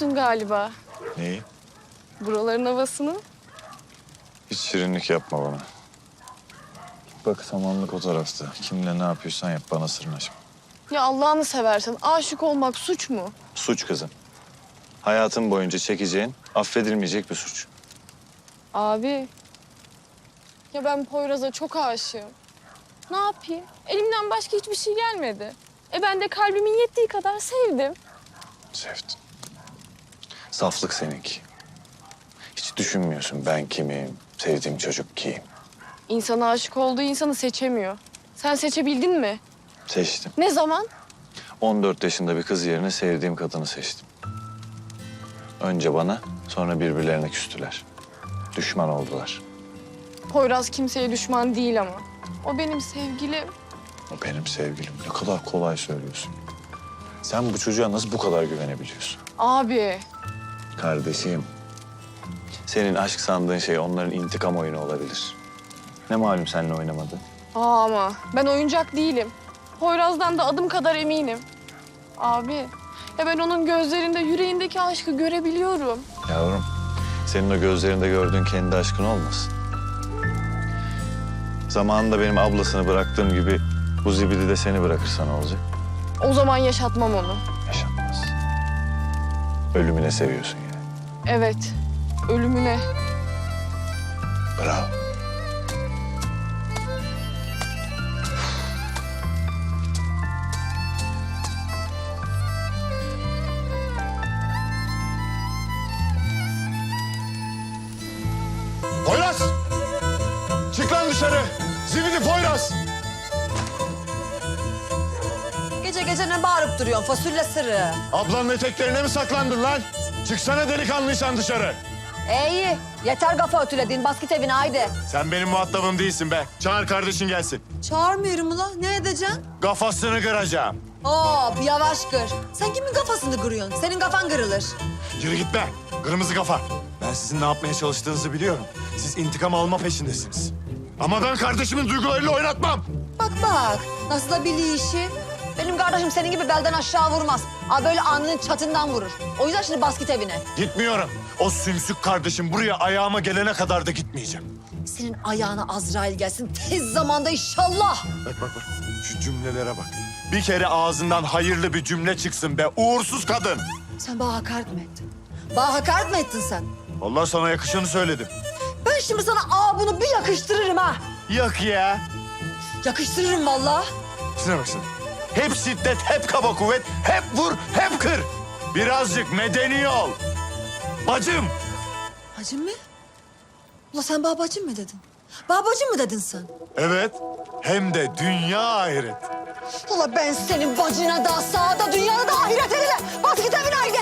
Unutmuşsun galiba Neyi? buraların havasını. Hiç şirinlik yapma bana. Bak samanlık o tarafta. Kimle ne yapıyorsan yap bana sırnaşma. Ya Allah'ını seversen aşık olmak suç mu? Suç kızım. Hayatın boyunca çekeceğin affedilmeyecek bir suç. Abi. Ya ben Poyraz'a çok aşığım. Ne yapayım? Elimden başka hiçbir şey gelmedi. E ben de kalbimin yettiği kadar sevdim. Sevdin. Saflık seninki. Hiç düşünmüyorsun ben kimim, sevdiğim çocuk kim. İnsan aşık olduğu insanı seçemiyor. Sen seçebildin mi? Seçtim. Ne zaman? 14 yaşında bir kız yerine sevdiğim kadını seçtim. Önce bana, sonra birbirlerine küstüler. Düşman oldular. Poyraz kimseye düşman değil ama. O benim sevgilim. O benim sevgilim. Ne kadar kolay söylüyorsun. Sen bu çocuğa nasıl bu kadar güvenebiliyorsun? Abi. Kardeşim, senin aşk sandığın şey onların intikam oyunu olabilir. Ne malum seninle oynamadı? Aa ama ben oyuncak değilim. Poyraz'dan da adım kadar eminim. Abi. Ya ben onun gözlerinde yüreğindeki aşkı görebiliyorum. Yavrum, senin o gözlerinde gördüğün kendi aşkın olmasın. Zamanında benim ablasını bıraktığım gibi bu zibidi de seni bırakırsa ne olacak? O zaman yaşatmam onu. Yaşanmaz. Ölümüne seviyorsun yani. Evet. Ölümüne. Bravo. Poyraz! Çık lan dışarı! Zibidi Poyraz! Gece gece ne bağırıp duruyorsun fasulye sırrı? Ablanın eteklerine mi saklandın lan? Çıksana delikanlıysan dışarı. E, iyi yeter kafa ötüledin bas git evine haydi. Sen benim muhatabım değilsin be. Çağır kardeşin gelsin. Çağırmıyorum ula ne edeceksin? Kafasını kıracağım. Hop yavaş kır. Sen kimin kafasını kırıyorsun? Senin kafan kırılır. Yürü git be. Kırmızı kafa. Ben sizin ne yapmaya çalıştığınızı biliyorum. Siz intikam alma peşindesiniz. Ama ben kardeşimin duygularıyla oynatmam. Bak bak nasıl da biliyor işi. Benim kardeşim senin gibi belden aşağı vurmaz. Aa böyle alnının çatından vurur. O yüzden şimdi bas git evine. Gitmiyorum. O sümsük kardeşim buraya ayağıma gelene kadar da gitmeyeceğim. Senin ayağına Azrail gelsin tez zamanda inşallah. Bak bak bak. Şu cümlelere bak. Bir kere ağzından hayırlı bir cümle çıksın be. Uğursuz kadın. Sen bana hakaret mi ettin? Bana hakaret mi ettin sen? Allah sana yakışanı söyledim. Ben şimdi sana aa bunu bir yakıştırırım ha. Yak ya. Yakıştırırım vallahi. Şuna baksana. Hep şiddet, hep kaba kuvvet, hep vur, hep kır. Birazcık medeni ol. Bacım. Bacım mı? Ula sen babacım mı dedin? Babacım mı dedin sen? Evet. Hem de dünya ahiret. Ula ben senin bacına da sağda dünyada da ahiret edile. Bas git evine haydi.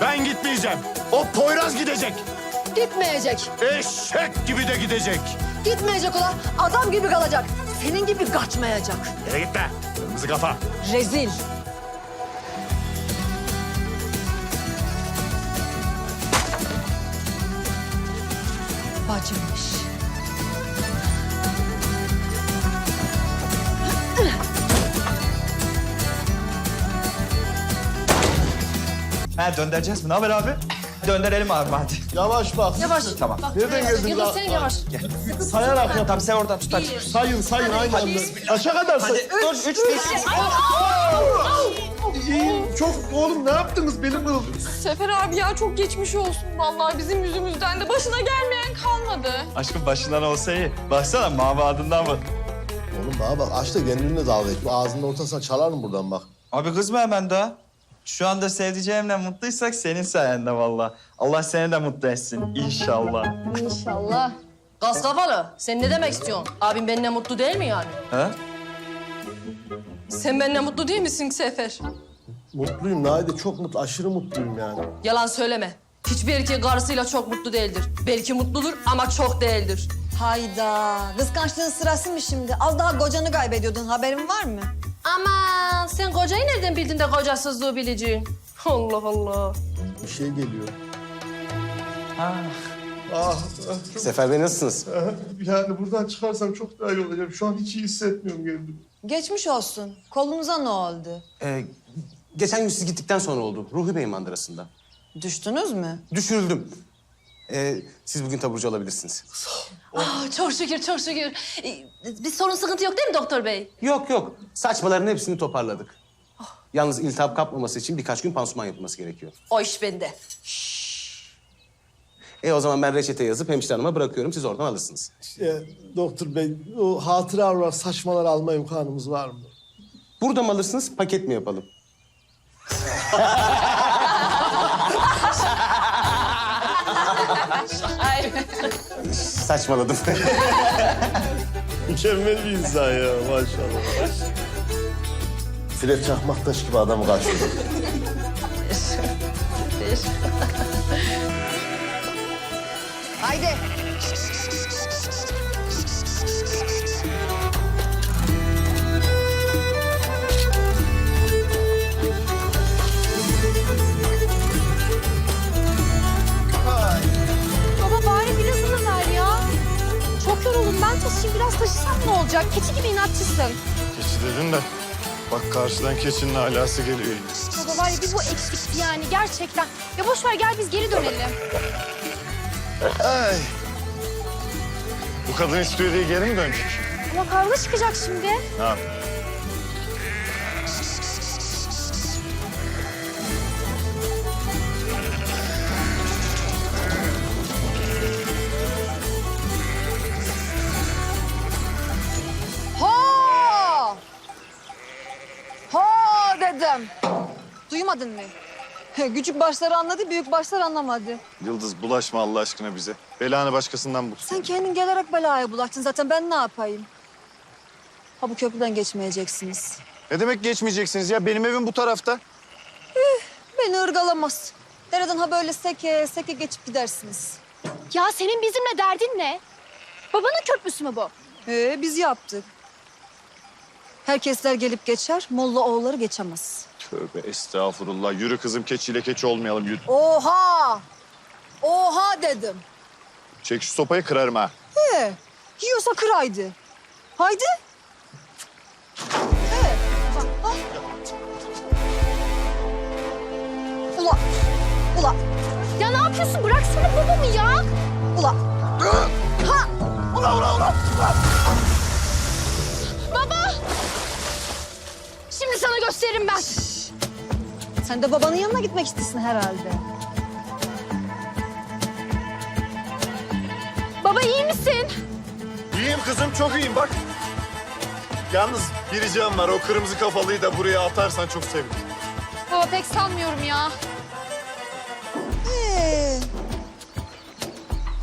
Ben gitmeyeceğim. O Poyraz gidecek. Gitmeyecek. Eşek gibi de gidecek. Gitmeyecek ula. Adam gibi kalacak. Senin gibi kaçmayacak. Yere git be. Kırmızı kafa. Rezil. Bacımmış. He döndüreceğiz mi? Ne haber abi? Döndürelim abi hadi. Yavaş bak. Yavaş. Tamam. Nereden geldin Yıldır lan? sen yavaş. Sayarak yap. Tamam sen oradan tut hadi. Sayın sayın aynı anda. Kaça kadar say? Dur üç beş. İyi, çok oğlum ne yaptınız benim kızım? Sefer abi ya çok geçmiş olsun. Vallahi bizim yüzümüzden de başına gelmeyen kalmadı. Aşkım başından olsa iyi. Baksana mavi adından bak. Oğlum bana bak aç da kendini dalga et. Bu ağzının ortasına çalarım buradan bak. Abi kızma hemen daha. Şu anda sevdiceğimle mutluysak senin sayende vallahi. Allah seni de mutlu etsin inşallah. İnşallah. Gaz kafalı. Sen ne demek istiyorsun? Abim benimle mutlu değil mi yani? He? Sen benimle mutlu değil misin Sefer? Mutluyum Naide çok mutlu. Aşırı mutluyum yani. Yalan söyleme. Hiçbir erkek karısıyla çok mutlu değildir. Belki mutludur ama çok değildir. Hayda. Kıskançlığın sırası mı şimdi? Az daha kocanı kaybediyordun. Haberin var mı? Aman sen kocayı nereden bildin de kocasızlığı bileceğin? Allah Allah. Bir şey geliyor. Ha. Ah, Sefer Bey nasılsınız? yani buradan çıkarsam çok daha iyi olacak. Şu an hiç iyi hissetmiyorum kendimi. Geçmiş olsun. Kolunuza ne oldu? Ee, geçen gün siz gittikten sonra oldu. Ruhi Bey mandırasında. Düştünüz mü? Düşürüldüm. Ee, siz bugün taburcu olabilirsiniz. Ah, çok şükür, çok şükür. Ee, Bir sorun sıkıntı yok değil mi doktor bey? Yok yok. Saçmaların hepsini toparladık. Yalnız iltihap kapmaması için birkaç gün pansuman yapılması gerekiyor. O iş bende. E o zaman ben reçete yazıp hemşire hanıma bırakıyorum. Siz oradan alırsınız. Ee, doktor bey, o hatıra olarak saçmalar alma imkanımız var mı? Burada mı alırsınız, paket mi yapalım? Ay. Saçmaladım. Mükemmel bir insan ya maşallah. Fred Çakmaktaş gibi adamı kaçırdı. Haydi. Olacak? Keçi gibi inatçısın. Keçi dedin de bak karşıdan keçinin alası geliyor. Baba var ya bir bu eksikti yani gerçekten. Ya boş ver gel biz geri dönelim. Ay. Bu kadın istiyor diye geri mi dönecek? Ama kavga çıkacak şimdi. Ne yap? Dedim. Duymadın mı? Küçük başları anladı, büyük başlar anlamadı. Yıldız bulaşma Allah aşkına bize. Belanı başkasından bul. Sen kendin gelerek belaya bulaştın zaten ben ne yapayım? Ha bu köprüden geçmeyeceksiniz. Ne demek geçmeyeceksiniz ya? Benim evim bu tarafta. Beni ırgalamaz. Dereden ha böyle seke seke geçip gidersiniz. Ya senin bizimle derdin ne? Babanın köprüsü mü bu? Ee, biz yaptık. Herkesler gelip geçer, Molla oğulları geçemez. Tövbe estağfurullah. Yürü kızım keçiyle keçi olmayalım yürü. Oha! Oha dedim. Çek şu sopayı kırarım ha. Ee, yiyorsa kıraydı. Haydi. Ee, bak. Ula, ula, Ya ne yapıyorsun? Bıraksana babamı ya. ula. Ha! Ula, ula, ula. Gösteririm ben. Sen de babanın yanına gitmek istesin herhalde. Baba iyi misin? İyiyim kızım çok iyiyim bak. Yalnız bir ricam var. O kırmızı kafalıyı da buraya atarsan çok sevinirim. Baba pek sanmıyorum ya. Ee.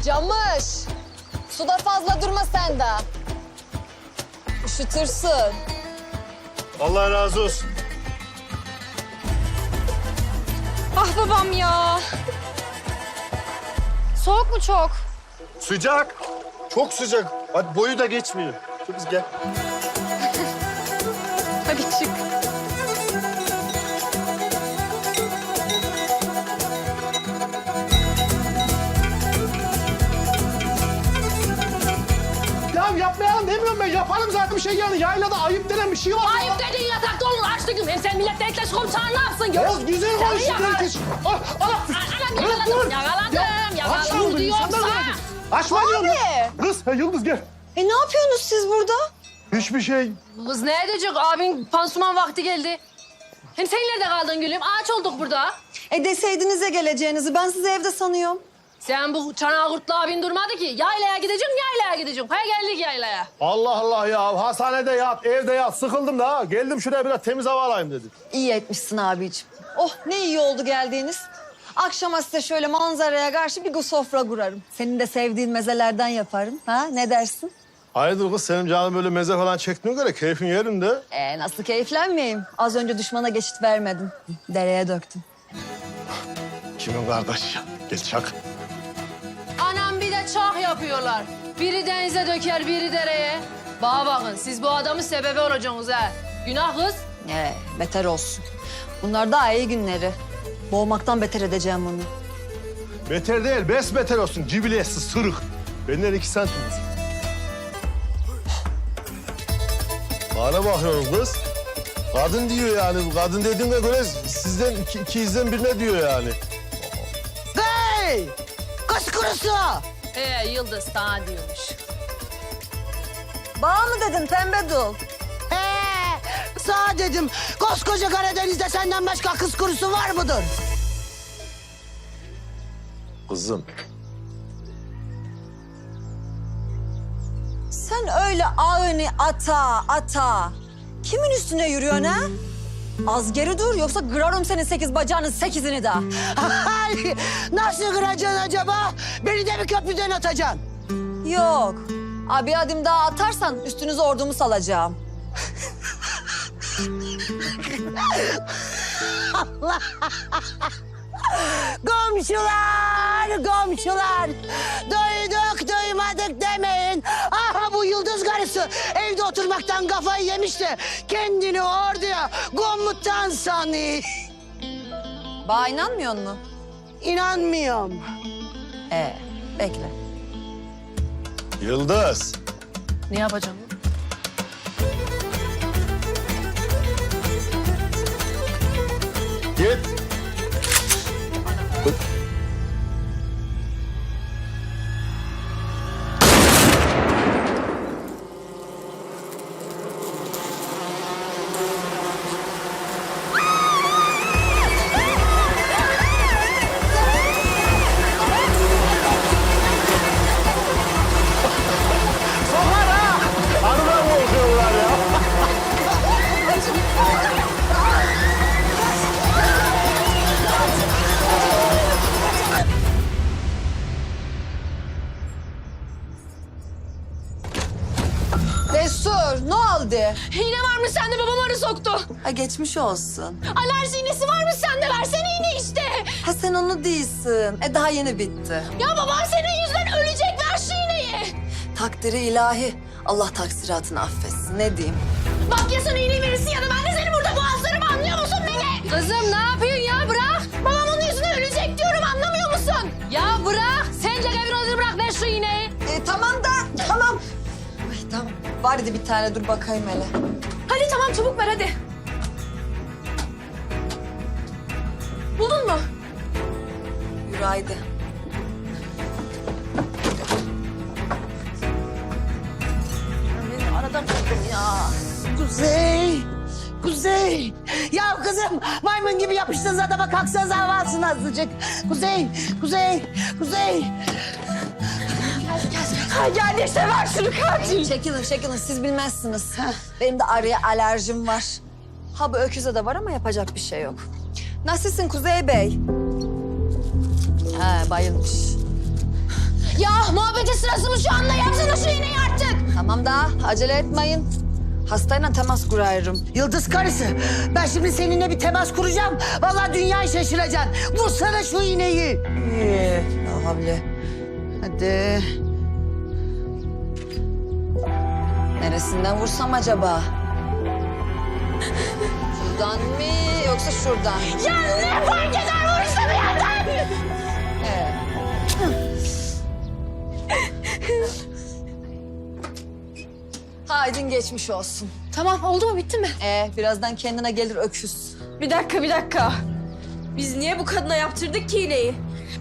Camış. Suda fazla durma sen de. Üşütürsün. Allah razı olsun. Ah babam ya. Soğuk mu çok? Sıcak. Çok sıcak. Hadi boyu da geçmiyor. Kız gel. Yaparım zaten bir şey yani. Yaylada ayıp denen bir şey var. Ayıp dediğin yatakta olur açtık. Hem sen milletle ekleş komiser ne yapsın gör? Ya güzel konuşun yakala- herkes. Ah, ana. Anam yakaladım, yakaladım, yakaladım diyorsa. Açma diyorum. Kız, Yıldız gel. E ne yapıyorsunuz siz burada? Hiçbir şey. Kız ne edecek? Abin pansuman vakti geldi. Hem sen nerede kaldın gülüm? Ağaç olduk burada. E deseydiniz ya geleceğinizi. Ben sizi evde sanıyorum. Sen bu çanağı kurtlu abin durmadı ki. Yaylaya gideceğim, yaylaya gideceğim. Ha geldik yaylaya. Allah Allah ya. Hastanede yat, evde yat. Sıkıldım da ha. Geldim şuraya biraz temiz hava alayım dedim. İyi etmişsin abicim. Oh ne iyi oldu geldiğiniz. Akşama size şöyle manzaraya karşı bir sofra kurarım. Senin de sevdiğin mezelerden yaparım. Ha ne dersin? Hayırdır kız senin canın böyle meze falan çektiğine göre keyfin yerinde. Ee, nasıl keyiflenmeyeyim? Az önce düşmana geçit vermedim. Dereye döktüm. Kimin kardeş ya? Gel çak. Yapıyorlar. Biri denize döker, biri dereye. Bana bakın, siz bu adamın sebebi olacaksınız ha. Günah kız. Ee, beter olsun. Bunlar daha iyi günleri. Boğmaktan beter edeceğim bunu. Beter değil, bes beter olsun. Cibiletsiz, sırık. Benden iki santim uzun. Bana bakıyorsun kız. Kadın diyor yani. Kadın dediğine göre sizden iki, ikizden birine diyor yani. Hey! Kız kurusu! He Yıldız sana diyormuş. Bağ mı dedin pembe dul? He! Sağ dedim. Koskoca Karadeniz'de senden başka kız kurusu var mıdır? Kızım. Sen öyle ağını ata ata. Kimin üstüne yürüyorsun ha? Az geri dur yoksa kırarım senin sekiz bacağının sekizini de. Ay, Nasıl kıracaksın acaba? Beni de bir köprüden atacaksın. Yok. Abi adım daha atarsan üstünüze ordumu salacağım. Komşular, komşular. Duyduk, duymadık demeyin. Aha bu yıldız karısı evde oturmaktan kafayı yemiş de kendini orduya komutan sanıyor. Bağ inanmıyor mu? İnanmıyorum. Ee, bekle. Yıldız. Ne yapacağım? Oldu? İğne var mı sende babam arı soktu. Ha geçmiş olsun. Alerji iğnesi var mı sende versene iğne işte. Ha sen onu değilsin. E daha yeni bitti. Ya babam senin yüzünden ölecek ver şu iğneyi. Takdiri ilahi. Allah taksiratını affetsin. Ne diyeyim? Bak ya sana iğneyi verirsin ya da ben de seni burada boğazlarım anlıyor musun beni? Kızım ne yapıyorsun tamam. Var idi bir tane dur bakayım hele. Hadi tamam çabuk ver hadi. Buldun mu? Yürü haydi. Kuzey, Kuzey. Ya kızım maymun gibi yapıştınız adama kalksanız havasın azıcık. Kuzey, Kuzey, Kuzey. Ha geldi işte ver şunu katil. Çekilin çekilin siz bilmezsiniz. Benim de arıya alerjim var. Ha bu öküze de var ama yapacak bir şey yok. Nasılsın Kuzey Bey? He bayılmış. Ya muhabbetin sırası mı şu anda? Yapsana şu iğneyi artık. Tamam da acele etmeyin. Hastayla temas kurarım. Yıldız karısı. Ben şimdi seninle bir temas kuracağım. Vallahi dünyayı şaşıracaksın. Vursana şu iğneyi. Ee, ya havle. Hadi. Neresinden vursam acaba? Şuradan mı yoksa şuradan? Ya ne fark eder vurursa bir yerden. Ee. Haydin geçmiş olsun. Tamam oldu mu bitti mi? Ee, birazdan kendine gelir öküz. Bir dakika bir dakika. Biz niye bu kadına yaptırdık ki iğneyi?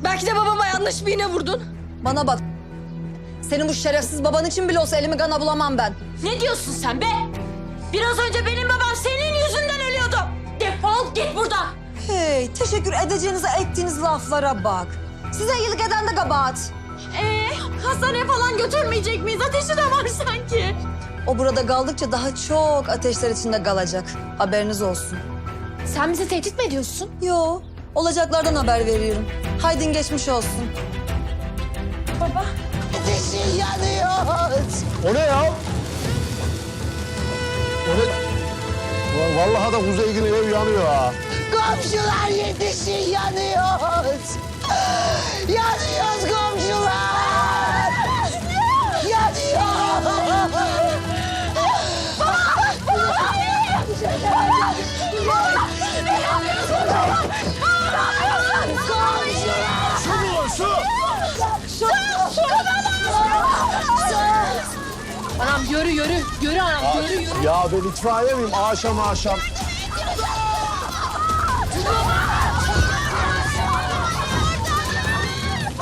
Belki de babama yanlış bir iğne vurdun. Bana bak. Senin bu şerefsiz baban için bile olsa elimi kana bulamam ben. Ne diyorsun sen be? Biraz önce benim babam senin yüzünden ölüyordu. Defol git buradan. Hey, teşekkür edeceğinize ettiğiniz laflara bak. Size iyilik eden de kabahat. Ee, hastaneye falan götürmeyecek miyiz? Ateşi de var sanki. O burada kaldıkça daha çok ateşler içinde kalacak. Haberiniz olsun. Sen bizi tehdit mi ediyorsun? Yo, olacaklardan haber veriyorum. Haydin geçmiş olsun. Ateşin yanıyor. O ne ya? O ne? Ulan Vallahi da Kuzey Günü ev yanıyor ha. Komşular yetişin yanıyoruz. Yanıyoruz komşular. Yanıyor. Anam yürü yürü. Yürü anam yürü yürü. Ya ben itfaiye miyim? Akşam akşam.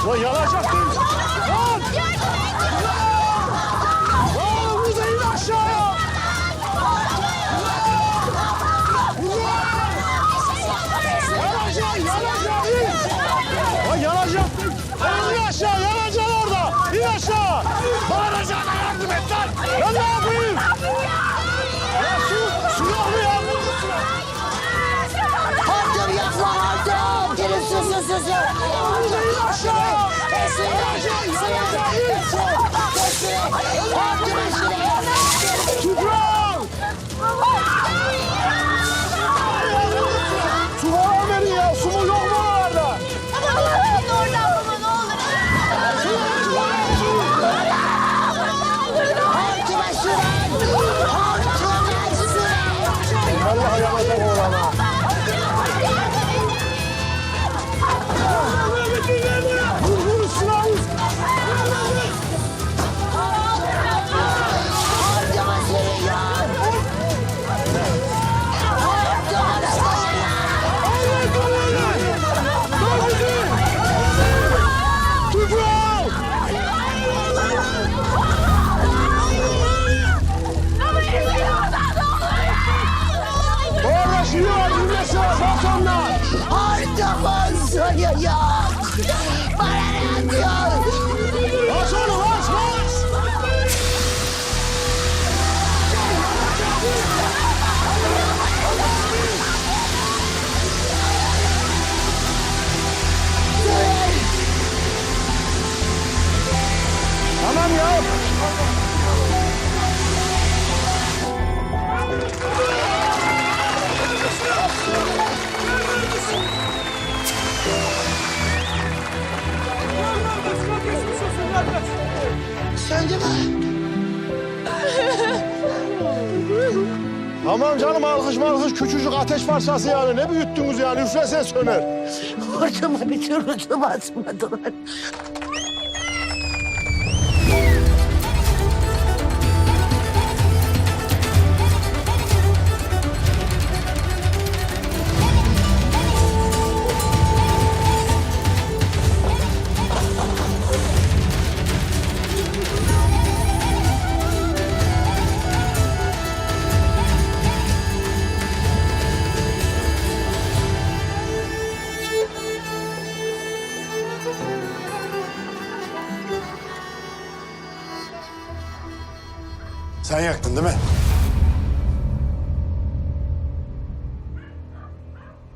Lan yanacaktın. Lan! Tamam canım alkış malkış küçücük ateş parçası yani. Ne büyüttünüz yani üflese söner. Hortuma bir türlü basmadılar. Sen yaktın değil mi?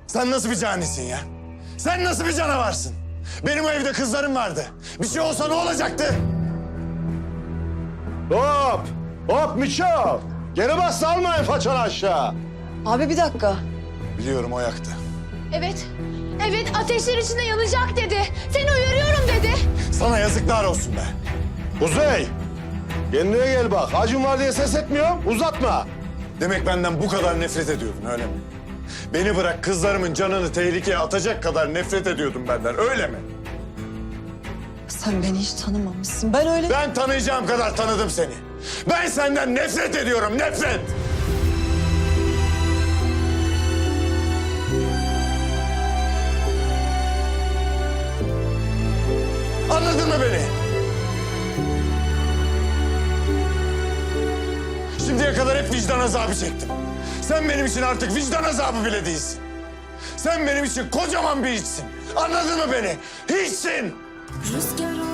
Sen nasıl bir canisin ya? Sen nasıl bir canavarsın? Benim o evde kızlarım vardı. Bir şey olsa ne olacaktı? Hop! Hop Miço! Geri bas salmayın façanı aşağı. Abi bir dakika. Biliyorum o yaktı. Evet. Evet ateşler içinde yanacak dedi. Seni uyarıyorum dedi. Sana yazıklar olsun be. Kuzey! Kendine gel bak. Acım var diye ses etmiyorum. Uzatma. Demek benden bu kadar nefret ediyordun öyle mi? Beni bırak kızlarımın canını tehlikeye atacak kadar nefret ediyordun benden öyle mi? Sen beni hiç tanımamışsın. Ben öyle... Ben tanıyacağım kadar tanıdım seni. Ben senden nefret ediyorum, nefret. Şimdiye kadar hep vicdan azabı çektim. Sen benim için artık vicdan azabı bile değilsin. Sen benim için kocaman bir hiçsin. Anladın mı beni? Hiçsin. Rüzgar